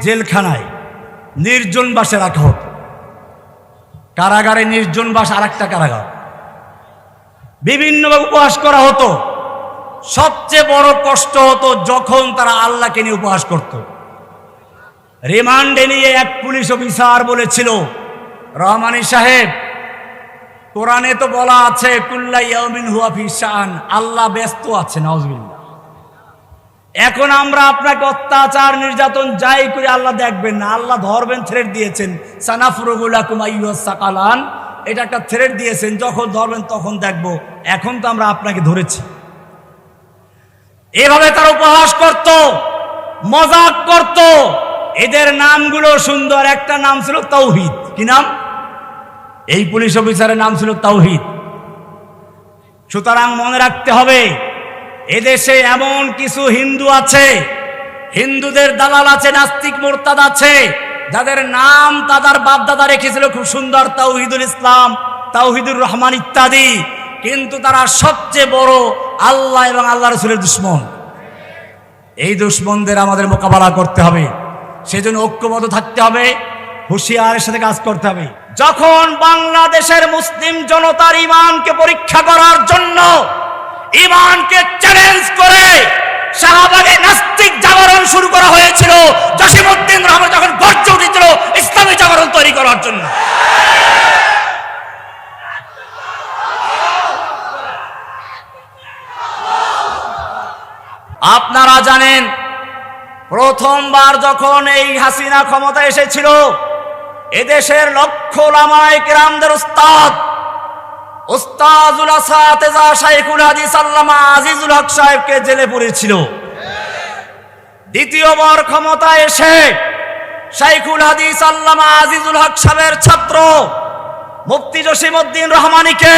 জেলখানায় নির্জন বাসে রাখা হতো কারাগারে নির্জন বাস আর একটা কারাগার। বিভিন্নভাবে উপহাস করা হতো। সবচেয়ে বড় কষ্ট হতো যখন তারা আল্লাহকে নিয়ে উপহাস করত। রিমান্ডে নিয়ে এক পুলিশ অফিসার বলেছিল, রহমানী সাহেব, কোরআনে তো বলা আছে, কুল্লা ইয়াউমিন শান, আল্লাহ ব্যস্ত আছে নাউজুবিল্লাহ। এখন আমরা আপনাকে অত্যাচার, নির্যাতন যাই করে আল্লাহ দেখবেন না। আল্লাহ ধরবেন থ্রেড দিয়েছেন। আইয়ুহাস সাকালান। এটা একটা থ্রেড দিয়েছেন। যখন ধরবেন তখন দেখব। এখন তো আমরা আপনাকে ধরেছি। এভাবে তারা উপহাস করত, মজাক করত। এদের নামগুলো সুন্দর। একটা নাম ছিল তৌহিদ কি নাম? এই পুলিশ অফিসারের নাম ছিল তৌহিদ সুতরাং মনে রাখতে হবে এদেশে এমন কিছু হিন্দু আছে, হিন্দুদের দালাল আছে, নাস্তিক মোরতাদ আছে, যাদের নাম তাদের বাপদাদা রেখেছিল খুব সুন্দর তাওহিদুল ইসলাম, তাওহিদুর রহমান ইত্যাদি, কিন্তু তারা সবচেয়ে বড় আল্লাহ এবং আল্লাহ রসুলের দুশ্মন। এই দুশ্মনদের আমাদের মোকাবেলা করতে হবে, সেজন্য ঐক্যবদ্ধ থাকতে হবে, হুঁশিয়ারের সাথে কাজ করতে হবে। যখন বাংলাদেশের মুসলিম জনতার ইমানকে পরীক্ষা করার জন্য ইমানকে চ্যালেঞ্জ করে শাহবাগে নাস্তিক জাগরণ শুরু করা হয়েছিল। জসিমউদ্দিন রহমান যখন গর্জে উঠেছিল ইসলামী জাগরণ তৈরি করার জন্য। আপনারা জানেন, প্রথমবার যখন এই হাসিনা ক্ষমতা এসেছিল, এদেশের লক্ষ লামায় কেরামদের উস্তাদ উস্তাজুল আসাতেজা শাইখুল হাদিস আল্লামা আজিজুল হক সাহেবকে জেলে পুরেছিল দ্বিতীয়বার ক্ষমতা এসে শাইখুল হাদিস আল্লামা আজিজুল হক সাহেবের ছাত্র মুফতি জসিমউদ্দিন রহমানীকে,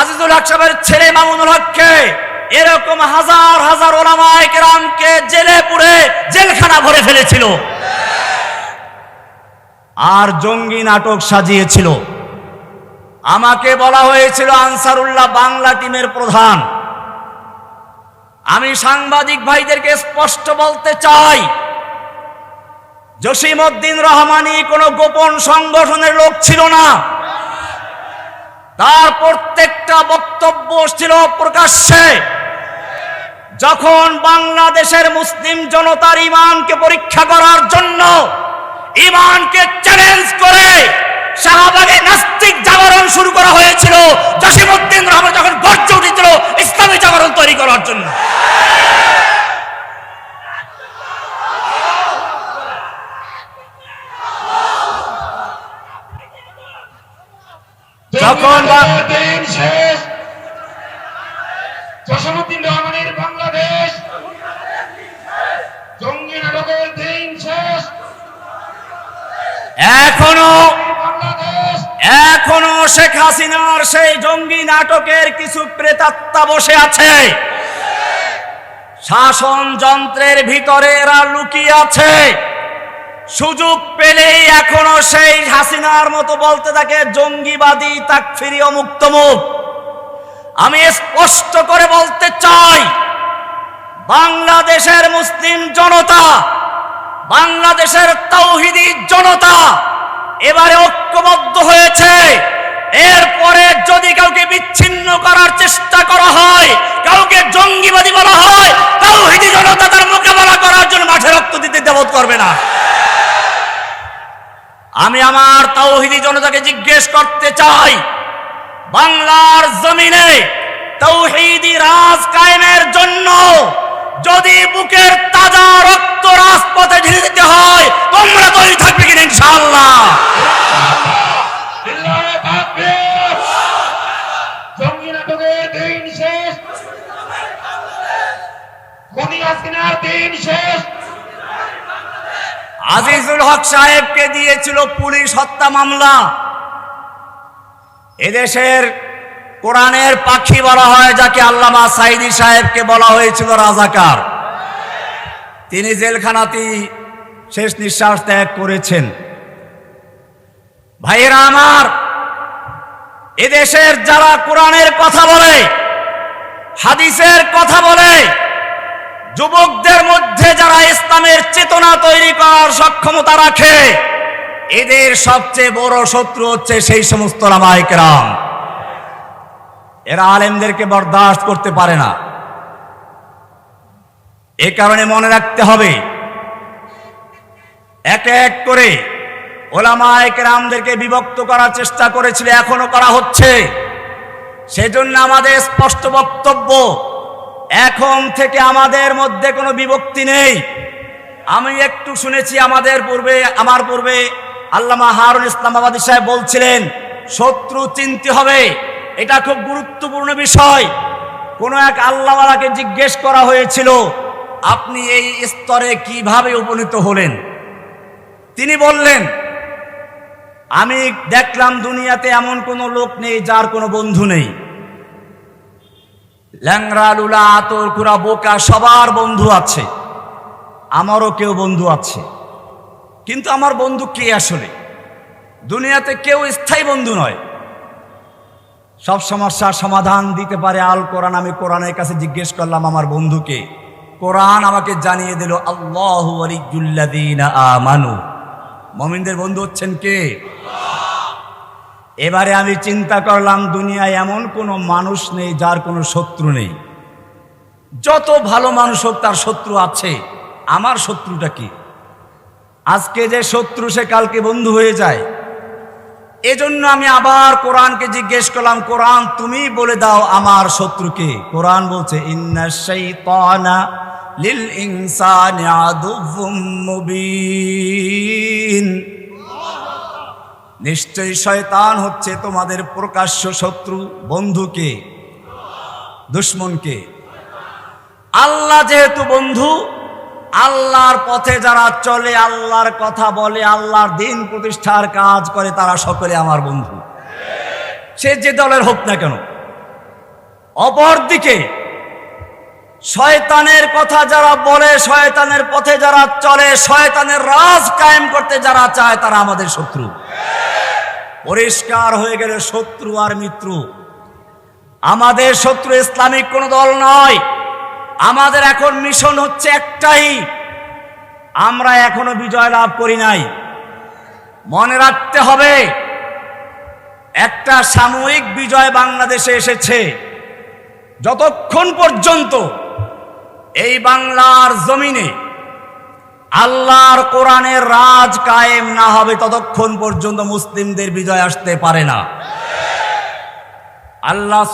আজিজুল হক সাহেবের ছেলে মামুনুল হককে, এরকম হাজার হাজার ওলামায় কেরামকে জেলে পুরে জেলখানা ভরে ফেলেছিল। আর জঙ্গি নাটক সাজিয়েছিল। আমাকে বলা হয়েছিল আনসারুল্লাহ বাংলা টিমের প্রধান। আমি সাংবাদিক ভাইদেরকে স্পষ্ট বলতে চাই, জসিমউদ্দিন রহমানি কোনো গোপন সংগঠনের লোক ছিল না। তার প্রত্যেকটা বক্তব্য ছিল প্রকাশ্যে। যখন বাংলাদেশের মুসলিম জনতার ইমানকে পরীক্ষা করার জন্য ইমানকে চ্যালেঞ্জ করে শাহবাগে নাস্তিক জাগরণ শুরু করা হয়েছিল। জসিমুদ্দিন রহমান যখন গর্জে উঠেছিল, ইসলামী জাগরণ তৈরি করার জন্য যখন বা- দিন শেষ জসীমউদ্দিন রহমানের বাংলাদেশ জঙ্গি নাটকের দিন শেষ এখনও বাংলাদেশ এখনও শেখ হাসিনার সেই জঙ্গি নাটকের কিছু প্রেতাত্মা বসে আছে। শাসন যন্ত্রের ভিতরে এরা লুকিয়ে আছে। সুযোগ পেলেই এখনও সেই হাসিনার মতো বলতে থাকে, জঙ্গিবাদী তাক তাকফিরি অমুক্তমুখ আমি স্পষ্ট করে বলতে চাই, বাংলাদেশের মুসলিম জনতা, বাংলাদেশের তৌহিদি জনতা এবারে ঐক্যবদ্ধ হয়েছে। এরপরে যদি কাউকে বিচ্ছিন্ন করার চেষ্টা করা হয়, কাউকে জঙ্গিবাদী বলা হয় তাও তৌহিদি জনতা তার মোকাবেলা করার জন্য মাঠে রক্ত দিতে দেবত করবে না। আমি আমার তৌহিদি জনতাকে জিজ্ঞেস করতে চাই, বাংলার জমিনে তৌহিদি রাজ কায়েমের জন্য যদি বুকের তাজা রক্ত রাজপথে ঢেলে দিতে হয়, তোমরা তৈরি থাকবে কিনা ইনশাআল্লাহ জিল্লায় তাকবীর জঙ্গি নাটকের দিন শেষ আজিজুল হক সাহেবকে দিয়েছিল পুলিশ হত্যা মামলা। এদেশের কোরআনের পাখি বলা হয়, যাকে আল্লামা সাইদি সাহেবকে বলা হয়েছিল রাজাকার। তিনি জেলখানাতেই শেষ নিঃশ্বাস ত্যাগ করেছেন। ভাইয়েরা আমার, এদেশের যারা কোরআনের কথা বলে, হাদিসের কথা বলে যুবকদের মধ্যে যারা ইসলামের চেতনা তৈরি করার সক্ষমতা রাখে, এদের সবচেয়ে বড় শত্রু হচ্ছে সেই সমস্ত রামায়িকরাম এরা আলেমদেরকে বরদাস্ত করতে পারে না। এ কারণে মনে রাখতে হবে, এক এক করে ওলামায়ক রামদেরকে বিভক্ত করার চেষ্টা করেছিল, এখনও করা হচ্ছে। সেজন্য আমাদের স্পষ্ট বক্তব্য এখন থেকে আমাদের মধ্যে কোনো বিভক্তি নেই। আমি একটু শুনেছি আমাদের পূর্বে, আমার পূর্বে আল্লামা হারুন ইসলামাবাদী সাহেব বলছিলেন, শত্রু চিনতে হবে। এটা খুব গুরুত্বপূর্ণ বিষয়। কোনো এক আল্লাহওয়ালাকে জিজ্ঞেস করা হয়েছিল, আপনি এই স্তরে কীভাবে উপনীত হলেন? তিনি বললেন, আমি দেখলাম দুনিয়াতে এমন কোনো লোক নেই যার কোনো বন্ধু নেই। ল্যাংরা লুলা, আতর কুড়া, বোকা, সবার বন্ধু আছে। আমারও কেউ বন্ধু আছে। কিন্তু আমার বন্ধু কে আসলে? দুনিয়াতে কেউ স্থায়ী বন্ধু নয়। সব সমস্যার সমাধান দিতে পারে আল কোরআন। আমি কোরআনের কাছে জিজ্ঞেস করলাম, আমার বন্ধুকে কোরআন আমাকে জানিয়ে দিল, আল্লাহ আমানু। মমিনদের বন্ধু হচ্ছেন কে? এবারে আমি চিন্তা করলাম, দুনিয়ায় এমন কোনো মানুষ নেই যার কোনো শত্রু নেই। যত ভালো মানুষ হোক, তার শত্রু আছে। আমার শত্রুটা কি? আজকে যে শত্রু সে কালকে বন্ধু হয়ে যায়। এজন্য আমি আবার কোরআনকে জিজ্ঞেস করলাম, কোরআন, তুমি বলে দাও আমার শত্রুকে কোরআন বলছে লিল ইনসানি নিশ্চয়ই শয়তান হচ্ছে তোমাদের প্রকাশ্য শত্রু, বন্ধুকে, দুশ্মনকে। আল্লাহ যেহেতু বন্ধু, আল্লাহর পথে যারা চলে, আল্লাহর কথা বলে, আল্লাহর দিন প্রতিষ্ঠার কাজ করে, তারা সকলে আমার বন্ধু। সে যে দলের হোক না কেন, অপরদিকে শয়তানের কথা যারা বলে, শয়তানের পথে যারা চলে, শয়তানের রাজ কায়েম করতে যারা চায়, তারা আমাদের শত্রু। পরিষ্কার হয়ে গেলে শত্রু আর মিত্র। আমাদের শত্রু ইসলামিক কোন দল নয়। আমাদের এখন মিশন হচ্ছে একটাই। আমরা এখনও বিজয় লাভ করি নাই। মনে রাখতে হবে, একটা সাময়িক বিজয় বাংলাদেশে এসেছে। যতক্ষণ পর্যন্ত এই বাংলার জমিনে আল্লাহর কোরআনের রাজ কায়েম না হবে ততক্ষণ পর্যন্ত মুসলিমদের বিজয় আসতে পারে না। আল্লাহ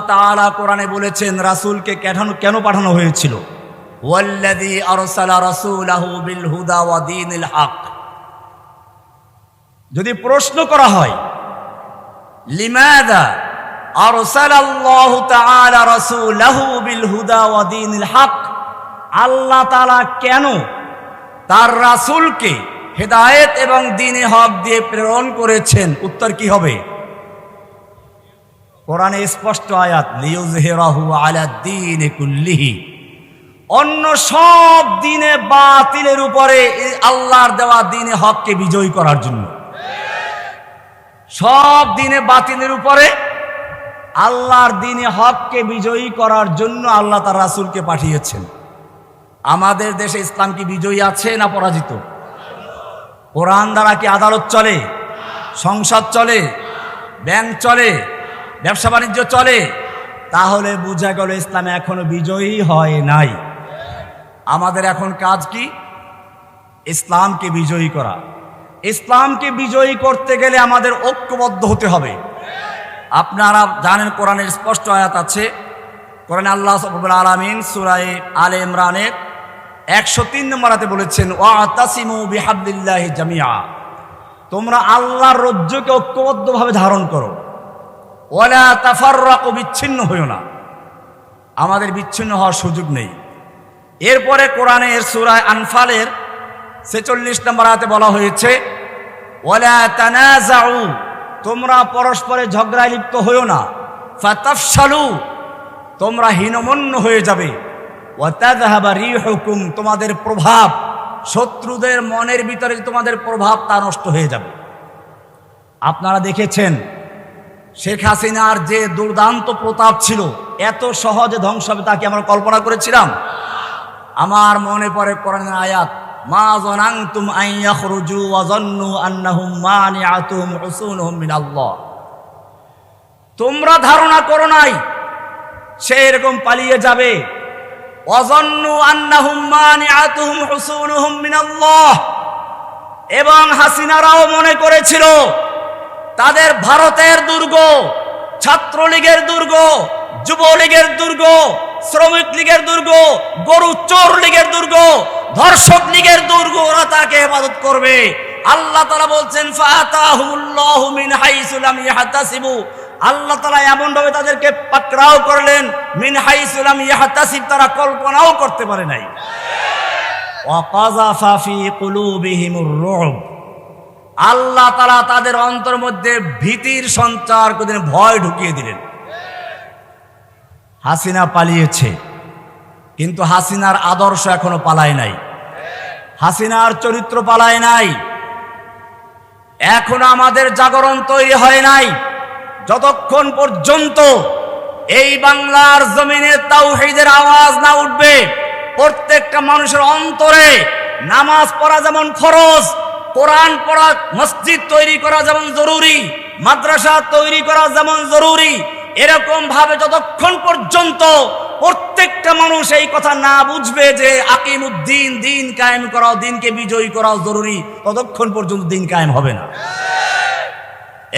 তাআলা কোরআনে বলেছেন, রাসূলকে কেন কেন পাঠানো হয়েছিল? রাসূলাহু বিল যদি প্রশ্ন করা হয় বিল আল্লাহ কেন তার রাসূলকে হেদায়েত এবং দিনে হক দিয়ে প্রেরণ করেছেন, উত্তর কি হবে? কোরআনে স্পষ্ট আয়াত লিউজহিরাহু আলা দ্বীনি কুল্লিহি। অন্য সব দিনে বাতিলের উপরে আল্লাহর দেওয়া দিনে হককে বিজয়ী করার জন্য। সব দিনে বাতিলের উপরে আল্লাহর দিনে হককে বিজয়ী করার জন্য আল্লাহ তার রাসুলকে পাঠিয়েছেন। আমাদের দেশে ইসলাম কি বিজয়ী আছে না পরাজিত? কোরআন দ্বারা কি আদালত চলে? সংসদ চলে? ব্যাংক চলে? ব্যবসা বাণিজ্য চলে? তাহলে বোঝা গেল ইসলাম এখনও বিজয়ী হয় নাই। আমাদের এখন কাজ কি? ইসলামকে বিজয়ী করা। ইসলামকে বিজয়ী করতে গেলে আমাদের ঐক্যবদ্ধ হতে হবে। আপনারা জানেন কোরআনের স্পষ্ট আয়াত আছে, কোরআনে আল্লাহ আলমিন সুরাই আলে ইমরানের একশো তিন নম্বরাতে বলেছেন জামিয়া তোমরা আল্লাহর রজ্জুকে ঐক্যবদ্ধভাবে ধারণ করো। ওলা তাফাররাকু বিচ্ছিন্ন হইও না। আমাদের বিচ্ছিন্ন হওয়ার সুযোগ নেই। এরপরে কোরআনের সুরায় আনফালের ছেচল্লিশ নম্বর আয়াতে বলা হয়েছে ওলা তানাজাউ তোমরা পরস্পরে ঝগড়ায় লিপ্ত হইও না। ফাতাফসালু তোমরা হীনমন্য হয়ে যাবে। রিহুকুম, তোমাদের প্রভাব, শত্রুদের মনের ভিতরে তোমাদের প্রভাব, তা নষ্ট হয়ে যাবে। আপনারা দেখেছেন, শেখ হাসিনার যে দুর্দান্ত প্রতাপ ছিল, এত সহজে ধ্বংস হবে তাকে আমরা কল্পনা করেছিলাম? আমার মনে পড়ে কোরআনের আয়াত, মা মানিআতুহুম হুসুনুহুম মিনাল্লাহ। তোমরা ধারণা করো নাই, সে এরকম পালিয়ে যাবে। অজন্নু আন্নাহুম মানিআতুহুম হুসুনুহুম মিনাল্লাহ। এবং হাসিনারাও মনে করেছিল, তাদের ভারতের দুর্গ, ছাত্রলীগের দুর্গ, যুবলীগের দুর্গ শ্রমিক লীগের দুর্গ, গরু চোর লীগের দুর্গ ধর্ষক লীগের দুর্গ, ওরা তাকে হেফাজত করবে। আল্লাহ তালা বলছেন ফাতাহুল্লাহু মিন হাইসু লাম ইয়াহতাসিবু। আল্লাহ তালা এমন ভাবে তাদেরকে পাকড়াও করলেন, মিন হাইসু লাম ইয়াহতাসিব, তারা কল্পনাও করতে পারে নাই। ওয়াকাযাফা ফি কুলুবিহিমুর রুব। আল্লাহ তালা তাদের অন্তর মধ্যে ভীতির সঞ্চার করে ভয় ঢুকিয়ে দিলেন। হাসিনা পালিয়েছে, কিন্তু হাসিনার আদর্শ এখনও পালায় নাই। হাসিনার চরিত্র পালায় নাই। এখন আমাদের জাগরণ তৈরি হয় নাই। যতক্ষণ পর্যন্ত এই বাংলার জমিনে তাওহীদের আওয়াজ না উঠবে, প্রত্যেকটা মানুষের অন্তরে নামাজ পড়া যেমন ফরজ, কোরআন পড়া, মসজিদ তৈরি করা যেমন জরুরি, মাদ্রাসা তৈরি করা যেমন জরুরি এরকম ভাবে যতক্ষণ পর্যন্ত প্রত্যেকটা মানুষ এই কথা না বুঝবে যে আকিমুদ্দিন, দিন কায়েম করাও, দিনকে বিজয়ী করাও জরুরি, ততক্ষণ পর্যন্ত দিন কায়েম হবে না।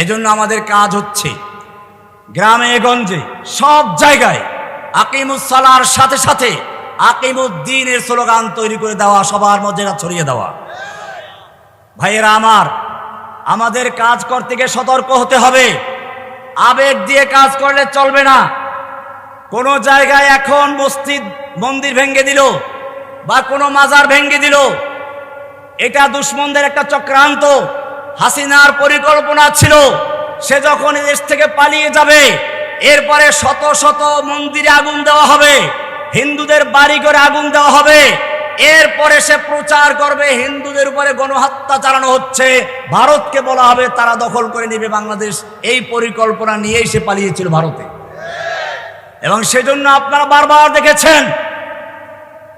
এজন্য আমাদের কাজ হচ্ছে গ্রামে, গঞ্জে, সব জায়গায় আকিমুসালার সাথে সাথে আকিমুদ্দিনের স্লোগান তৈরি করে দেওয়া, সবার মধ্যে ছড়িয়ে দেওয়া। ভাইয়েরা আমার, আমাদের কাজ করতে গিয়ে সতর্ক হতে হবে। আবেগ দিয়ে কাজ করলে চলবে না। কোন জায়গায় এখন মসজিদ মন্দির ভেঙ্গে দিল বা কোনো মাজার ভেঙ্গে দিল, এটা দুশ্মনদের একটা চক্রান্ত। হাসিনার পরিকল্পনা ছিল, সে যখন দেশ থেকে পালিয়ে যাবে, এরপরে শত শত মন্দিরে আগুন দেওয়া হবে, হিন্দুদের বাড়ি করে আগুন দেওয়া হবে, এরপরে সে প্রচার করবে, হিন্দুদের উপরে গণহত্যা চালানো হচ্ছে, ভারতকে বলা হবে তারা দখল করে নেবে বাংলাদেশ। এই পরিকল্পনা নিয়েই সে পালিয়েছিল ভারতে। এবং সেজন্য আপনারা বারবার দেখেছেন,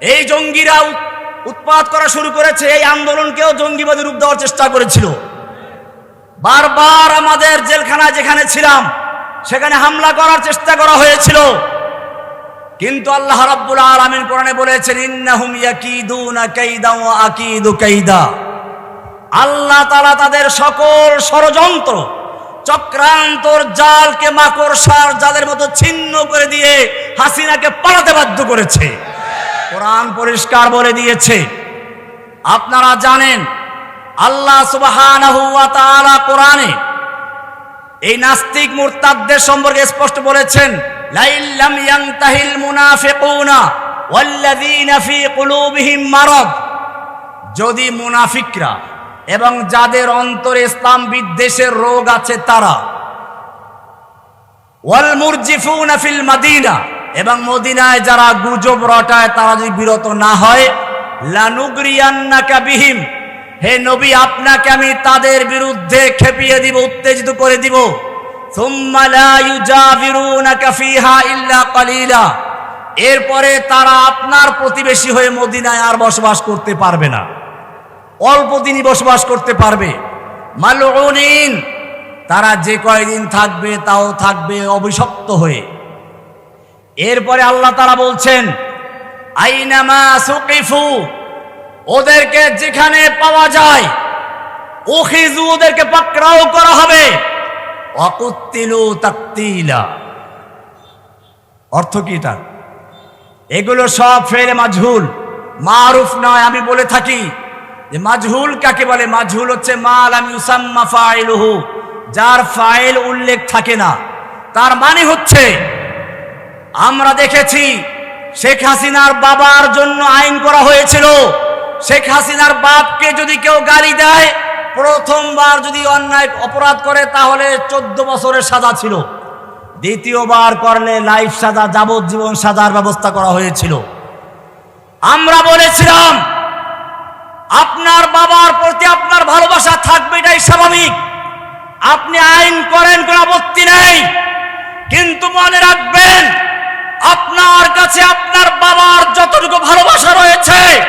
এই জঙ্গিরা উৎ- উৎপাত করা শুরু করেছে, এই আন্দোলনকেও জঙ্গিবাদী রূপ দেওয়ার চেষ্টা করেছিল। বারবার আমাদের জেলখানায় যেখানে ছিলাম, সেখানে হামলা করার চেষ্টা করা হয়েছিল। কিন্তু আল্লাহ রাব্বুল আলামিন কোরআনে বলেছেন, ইন্নাহুম ইয়াকিদুনা কাইদা ওয়া আকিদু কাইদা। আল্লাহ তাআলা তাদের সকল ষড়যন্ত্র, চক্রান্তর জালকে মাকড়সার জালের মতো ছিন্ন করে দিয়ে হাসিনাকে পালাতে বাধ্য করেছে। কোরআন পরিষ্কার বলে দিয়েছে। আপনারা জানেন আল্লাহ তাআলা কোরআনে এই নাস্তিক মুরতাদদের সম্পর্কে স্পষ্ট বলেছেন যদি মুনাফিকরা এবং যাদের অন্তরে ইসলাম বিদ্বেষের রোগ আছে তারা, ওয়াল মুরজিফুনা ফিল মাদিনা, এবং মদিনায় যারা গুজব রটায় তারা যদি বিরত না হয়, লানুগরিয়ান্নাকা বিহিম হে নবী, আপনাকে আমি তাদের বিরুদ্ধে খেপিয়ে দিব, উত্তেজিত করে দিব। এরপরে তারা আপনার প্রতিবেশী হয়ে মদিনায় আর বসবাস করতে পারবে না। অল্প দিনই বসবাস করতে পারবে। মালউনিন, তারা যে কয়দিন থাকবে তাও থাকবে অভিশপ্ত হয়ে। এরপরে আল্লাহ তারা বলছেন, আইনামা সুকিফু ওদেরকে যেখানে পাওয়া যায় ওখিজু ওদেরকে পাকড়াও করা হবে। অকুত্তিলু তাকতিলা। অর্থ কি এটা? এগুলো সব ফেলে মাজহুল। মারুফ নয়, আমি বলে থাকি। যে মাজহুল কাকে বলে? মাজহুল হচ্ছে মাল আমি উসাম্মা ফাইলুহু, যার ফাইল উল্লেখ থাকে না। তার মানে হচ্ছে, আমরা দেখেছি শেখ হাসিনার বাবার জন্য আইন করা হয়েছিল। শেখ হাসিনার বাপকে যদি কেউ গালি দেয়, প্রথমবার যদি অন্যায় অপরাধ করে, তাহলে চোদ্দ বছরের সাজা ছিল। দ্বিতীয়বার করলে লাইফ সাজা, যাবজ্জীবন সাজার ব্যবস্থা করা হয়েছিল। আমরা বলেছিলাম, আপনার বাবার প্রতি আপনার ভালোবাসা থাকবে, এটাই স্বাভাবিক। আপনি আইন করেন, কোনো আপত্তি নেই। কিন্তু মনে রাখবেন, আপনার কাছে আপনার বাবার যতটুকু ভালোবাসা রয়েছে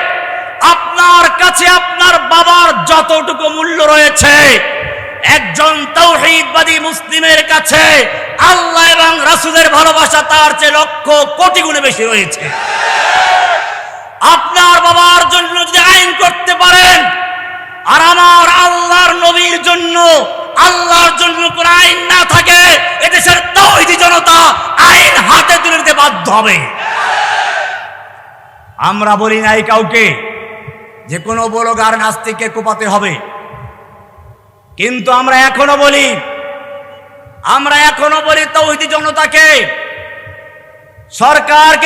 আপনার কাছে আপনার বাবার যতটুকু মূল্য রয়েছে, একজন তৌহিদবাদী মুসলিমের কাছে আল্লাহ এবং রাসূলের ভালোবাসা তার চেয়ে লক্ষ কোটি গুণে বেশি রয়েছে। আপনার বাবার জন্য যদি আইন করতে পারেন, আর আমার আল্লাহর নবীর জন্য, আল্লাহর জন্য কোন আইন না থাকে, এদেশের তৌহিদি জনতা আইন হাতে তুলে নিতে বাধ্য হবে। আমরা বলি নাই কাউকে যে কোনো বলগার নাস্তিককে কোপাতে হবে। কিন্তু আমরা এখনও বলি, আমরা এখনও বলি তৌহিদি জনতাকে, সরকারকে